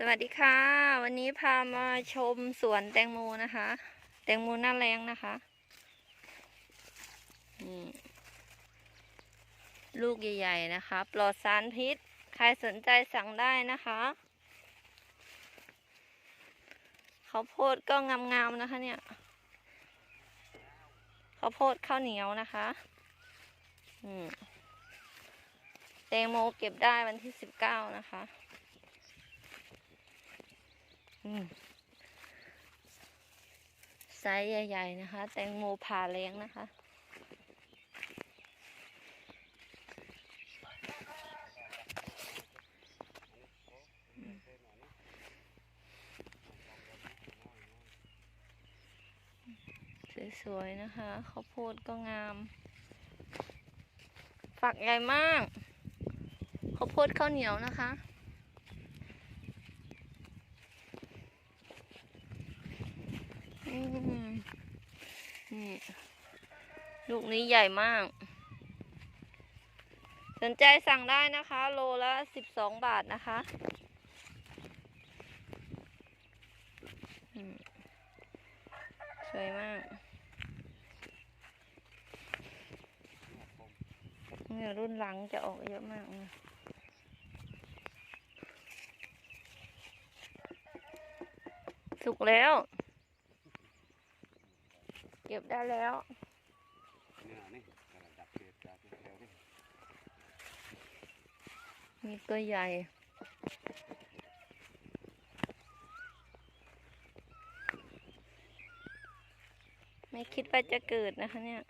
สวัสดีค่ะ วันนี้พามาชมสวนแตงโมนะคะ แตงโมหน้าแรงนะคะนี่ลูกใหญ่ๆนะคะ ปลอดสารพิษ ใครสนใจสั่งได้นะคะข้าวโพดก็งามๆนะคะเนี่ยข้าวโพดข้าวเหนียวนะคะแตงโมเก็บได้วันที่สิบเก้านะคะ ไซส์ใหญ่ ๆ นะคะ แตงโมผ่าเลี้ยงนะคะ สวยๆนะคะข้าวโพดก็งาม ฝักใหญ่มากข้าวโพดข้าวเหนียวนะคะ นี่ลูกนี้ใหญ่มาก สนใจสั่งได้นะคะ โลละสิบสองบาทนะคะสวยมากเนี่ยรุ่นหลังจะออกเยอะมากสุกแล้ว เก็บได้แล้วนี่นี่ระดับเกล็ดจากแถวนี่นี่ก็ใหญ่ไม่คิดว่าจะเกิดนะคะเนี่ย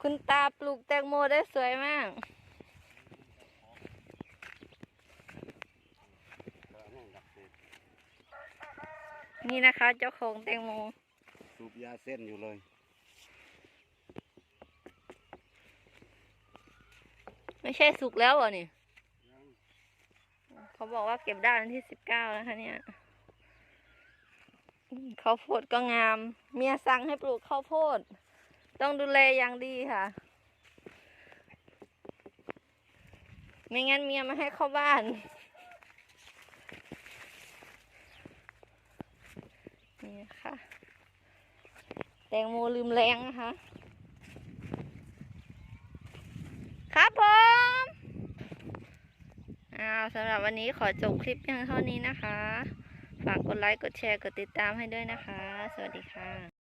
คุณตาปลูกแตงโมได้สวยมากนี่ดับเกล็ด นี่นะคะ เจ้าของแตงโมสูบยาเส้นอยู่เลยไม่ใช่สุกแล้วเหรอนี่ เขาบอกว่าเก็บได้วันที่สิบเก้านะคะเนี่ยอืมข้าวโพดก็งาม เมียสั่งให้ปลูกข้าวโพด ต้องดูแลอย่างดีค่ะ ไม่งั้นเมียไมาให้เข้าบ้าน นี่ค่ะแตงโมลืมแรงนะคะ ครับผมอ้าวสำหรับวันนี้ขอจบคลิปเพียงเท่านี้นะคะ ฝากกดไลค์ กดแชร์ กดติดตามให้ด้วยนะคะ สวัสดีค่ะ